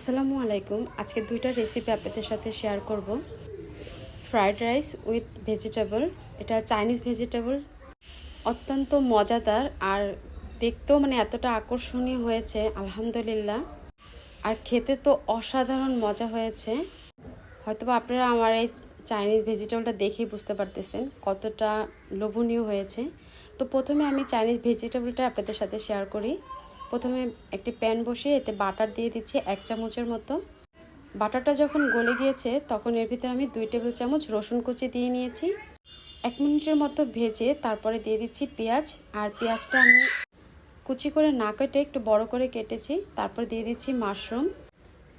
আসসালামু আলাইকুম। আজকে দুইটা রেসিপি আপনাদের সাথে শেয়ার করব। ফ্রাইড রাইস উইথ ভেজিটেবল এটা চাইনিজ ভেজিটেবল অত্যন্ত মজাদার আর দেখতেও মানে এতটা আকর্ষণীয় হয়েছে, আলহামদুলিল্লাহ। আর খেতে তো অসাধারণ মজা হয়েছে। হয়তোবা আপনারা আমার এই চাইনিজ ভেজিটেবলটা দেখেই বুঝতে পারতেছেন কতটা লোভনীয় হয়েছে। তো প্রথমে আমি চাইনিজ ভেজিটেবলটা আপনাদের সাথে শেয়ার করি। প্রথমে একটি প্যান বসিয়ে এতে বাটার দিয়ে দিচ্ছি এক চামচের মতো। বাটারটা যখন গলে গিয়েছে, তখন এর ভিতরে আমি দুই টেবিল চামচ রসুন কুচি দিয়ে নিয়েছি। এক মিনিটের মতো ভেজে তারপরে দিয়ে দিচ্ছি পেঁয়াজ। আর পেঁয়াজটা আমি কুচি করে না কেটে একটু বড় করে কেটেছি। তারপর দিয়ে দিচ্ছি মাশরুম।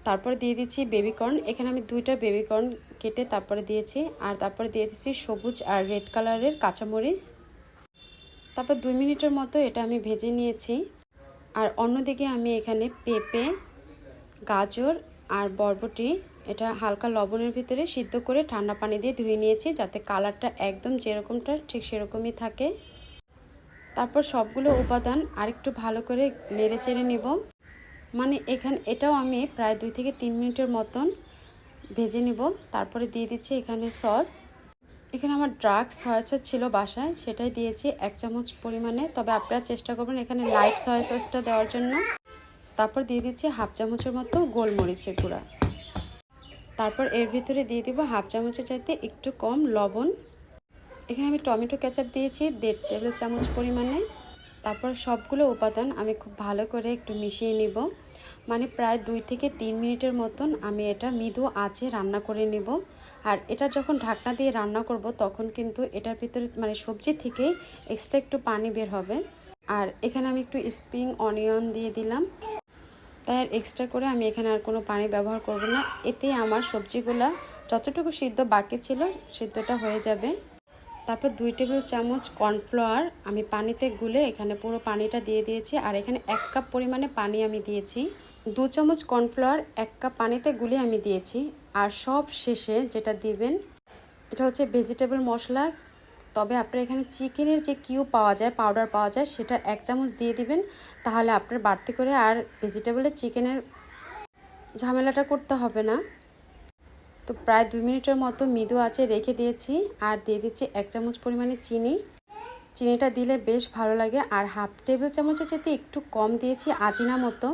তারপরে দিয়ে দিচ্ছি বেবিকর্ন। এখানে আমি দুইটা বেবিকর্ন কেটে তারপরে দিয়েছি। আর তারপরে দিয়ে দিচ্ছি সবুজ আর রেড কালারের কাঁচামরিচ। তারপর দুই মিনিটের মতো এটা আমি ভেজে নিয়েছি। আর অন্যদিকে আমি এখানে পেঁপে, গাজর আর বরবটি, এটা হালকা লবণের ভিতরে সিদ্ধ করে ঠান্ডা পানি দিয়ে ধুয়ে নিয়েছি যাতে কালারটা একদম যেরকমটা ঠিক সেরকমই থাকে। তারপর সবগুলো উপাদান আরেকটু ভালো করে নেড়ে চেড়ে নেব। মানে এখানে, এটাও আমি প্রায় দুই থেকে তিন মিনিটের মতন ভেজে নেব। তারপরে দিয়ে দিচ্ছি এখানে সস। এখানে আমার ড্রাগ সয়া সস ছিল বাসায়, সেটাই দিয়েছি এক চামচ পরিমাণে। তবে আপনারা চেষ্টা করবেন এখানে লাইট সয়া সসটা দেওয়ার জন্য। তারপর দিয়ে দিচ্ছি হাফ চামচের মতো গোলমরিচের গুঁড়া। তারপর এর ভিতরে দিয়ে দিব হাফ চামচের চাইতে একটু কম লবণ। এখানে আমি টমেটো কেচাপ দিয়েছি দেড় টেবিল চামচ পরিমাণে। তারপর সবগুলো উপাদান আমি খুব ভালো করে একটু মিশিয়ে নিব। মানে প্রায় দুই থেকে তিন মিনিটের মতন আমি এটা মৃদু আঁচে রান্না করে নিব। আর এটা যখন ঢাকনা দিয়ে রান্না করব, তখন কিন্তু এটার ভিতরে মানে সবজি থেকে এক্সট্রা একটু পানি বের হবে। আর এখানে আমি একটু স্প্রিং অনিয়ন দিয়ে দিলাম। তাই আর এক্সট্রা করে আমি এখানে আর কোনো পানি ব্যবহার করব না। এতে আমার সবজিগুলো যতটুকু সিদ্ধ বাকি ছিল, সিদ্ধটা হয়ে যাবে। তারপর দুই টেবিল চামচ কর্নফ্লাওয়ার আমি পানিতে গুলে এখানে পুরো পানিটা দিয়ে দিয়েছি। আর এখানে এক কাপ পরিমাণে পানি আমি দিয়েছি। দু চামচ কর্নফ্লাওয়ার এক কাপ পানিতে গুলে আমি দিয়েছি। আর সব শেষে যেটা দিবেন, এটা হচ্ছে ভেজিটেবল মশলা। তবে আপনার এখানে চিকেনের যে কিউ পাওয়া যায়, পাউডার পাওয়া যায় সেটা এক চামচ দিয়ে দিবেন। তাহলে আপনার বাড়তি করে আর ভেজিটেবলের চিকেনের ঝামেলাটা করতে হবে না। তো প্রায় দুই মিনিটের মতো মৃদু আছে রেখে দিয়েছি আর দিয়ে দিচ্ছি এক চামচ পরিমাণে চিনি। চিনিটা দিলে বেশ ভালো লাগে আর হাফ টেবিল চামচের চেয়ে একটু কম দিয়েছি আজিনা মতো।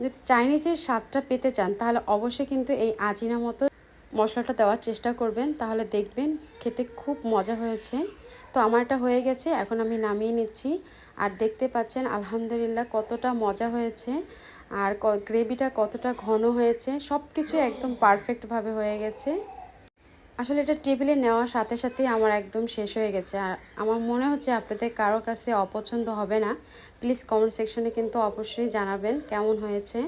যদি চাইনিজের স্বাদটা পেতে চান, তাহলে অবশ্যই কিন্তু এই আজিনা মতো মশলাটা দেওয়ার চেষ্টা করবেন। তাহলে দেখবেন খেতে খুব মজা হয়েছে। তো আমার এটা হয়ে গেছে, এখন আমি নামিয়ে নিচ্ছি। আর দেখতে পাচ্ছেন, আলহামদুলিল্লাহ কতটা মজা হয়েছে। আর গ্রেভিটা কতটা ঘন হয়েছে সব কিছু একদম পারফেক্টভাবে হয়ে গেছে। আসলে এটা টেবিলে নেওয়ার সাথে সাথে আমার একদম শেষ হয়ে গেছে। আর আমার মনে হচ্ছে আপনাদের কারও কাছে অপছন্দ হবে না। প্লিজ কমেন্ট সেকশনে কিন্তু অবশ্যই জানাবেন কেমন হয়েছে।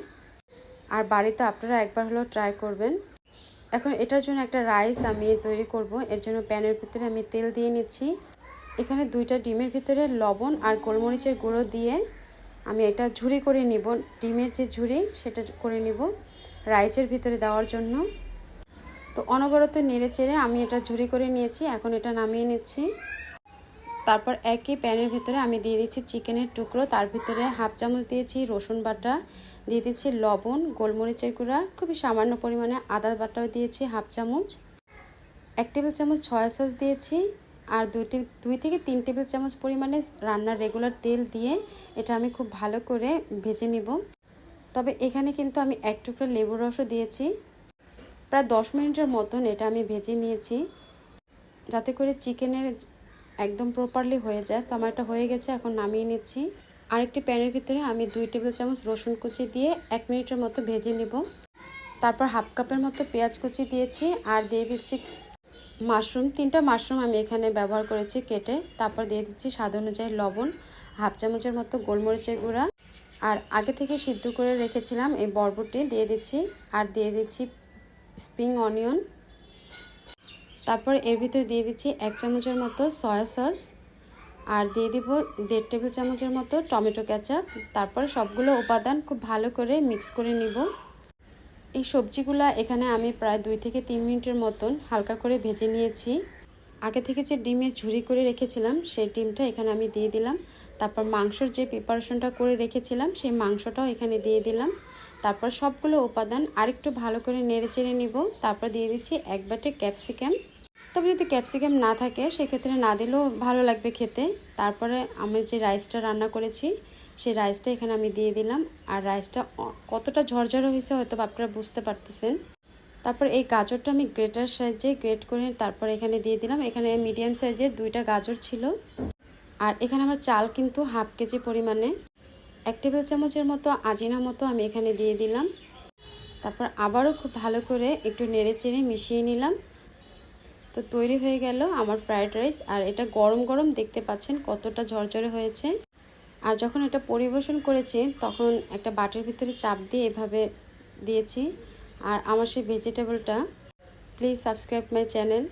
আর বাড়িতে আপনারা একবার হলেও ট্রাই করবেন। এখন এটার জন্য একটা রাইস আমি তৈরি করব। এর জন্য প্যানের ভিতরে আমি তেল দিয়ে নিচ্ছি। এখানে দুইটা ডিমের ভিতরে লবণ আর গোলমরিচের গুঁড়ো দিয়ে আমি এটা ঝুড়ি করে নিব, ডিমের যে ঝুড়ি সেটা করে নিব রাইসের ভিতরে দেওয়ার জন্য। তো অনবরত নেড়ে চেড়ে আমি এটা ঝুড়ি করে নিয়েছি, এখন এটা নামিয়ে নিচ্ছি। তারপর একই প্যানের ভিতরে আমি দিয়ে দিচ্ছি চিকেনের টুকরো, তার ভিতরে হাফ চামচ দিয়েছি রসুন বাটা, দিয়ে দিচ্ছি লবণ, গোলমরিচের গুঁড়া, খুবই সামান্য পরিমাণে আদা বাটাও দিয়েছি হাফ চামচ। এক টেবিল চামচ সয়া সস দিয়েছি আর দুটি দুই থেকে তিন টেবিল চামচ পরিমাণে রান্নার রেগুলার তেল দিয়ে এটা আমি খুব ভালো করে ভেজে নিব। তবে এখানে কিন্তু আমি এক টুকরো লেবুর রসও দিয়েছি। প্রায় দশ মিনিটের মতন এটা আমি ভেজে নিয়েছি। যাতে করে চিকেনের একদম প্রপারলি হয়ে যায়। তো আমার এটা হয়ে গেছে, এখন নামিয়ে নিচ্ছি। আরেকটি প্যানের ভিতরে আমি দুই টেবিল চামচ রসুন কুচি দিয়ে এক মিনিটের মতো ভেজে নেব। তারপর হাফ কাপের মতো পেঁয়াজ কুচি দিয়েছি আর দিয়ে দিচ্ছি মাশরুম, তিনটা মাশরুম আমি এখানে ব্যবহার করেছি কেটে। তারপর দিয়ে দিচ্ছি স্বাদ অনুযায়ী লবণ, হাফ চামচের মতো গোলমরিচের গুঁড়া। আর আগে থেকে সিদ্ধ করে রেখেছিলাম এই বরবটি, দিয়ে দিচ্ছি। আর দিয়ে দিচ্ছি স্প্রিং অনিয়ন। তারপর এর ভিতরে দিয়ে দিচ্ছি এক চামচের মতো সয়া সস। আর দিয়ে দিব দেড় টেবিল চামচের মতো টমেটো ক্যাচাপ তারপর সবগুলো উপাদান খুব ভালো করে মিক্স করে নিব। এই সবজিগুলা এখানে আমি প্রায় দুই থেকে তিন মিনিটের মতন হালকা করে ভেজে নিয়েছি। আগে থেকে যে ডিমের ঝুড়ি করে রেখেছিলাম, সেই ডিমটা এখানে আমি দিয়ে দিলাম। তারপর মাংসর যে প্রিপারেশনটা করে রেখেছিলাম, সেই মাংসটাও এখানে দিয়ে দিলাম। তারপর সবগুলো উপাদান আরেকটু ভালো করে নেড়ে চেড়ে নিব। তারপর দিয়ে দিচ্ছি এক বাটে ক্যাপসিকাম তবে যদি ক্যাপসিকাম না থাকে, সেক্ষেত্রে না দিলেও ভালো লাগবে খেতে। তারপরে আমি যে রাইসটা রান্না করেছি সেই রাইসটা এখানে আমি দিয়ে দিলাম। আর রাইসটা কতটা ঝরঝরে হয়েছে হয়তো আপনারা বুঝতে পারতেছেন। তারপর এই গাজরটা আমি গ্রেটার সাইজে গ্রেট করে তারপর এখানে দিয়ে দিলাম। এখানে মিডিয়াম সাইজের দুইটা গাজর ছিল। আর এখানে আমার চাল কিন্তু হাফ কেজি পরিমাণে। এক টেবিল চামচের মতো আজিনা মতো আমি এখানে দিয়ে দিলাম। তারপর আবারও খুব ভালো করে একটু নেড়ে চেড়ে মিশিয়ে নিলাম। তো তৈরি হয়ে গেল আমার ফ্রায়েড রাইস আর এটা গরম গরম দেখতে পাচ্ছেন কতটা ঝরঝরে হয়েছে। আর যখন এটা পরিবেশন করেছি, তখন একটা বাটির ভিতরে চাপ দিয়ে এভাবে দিয়েছি। আর আমার সেই ভেজিটেবলটা প্লিজ সাবস্ক্রাইব মাই চ্যানেল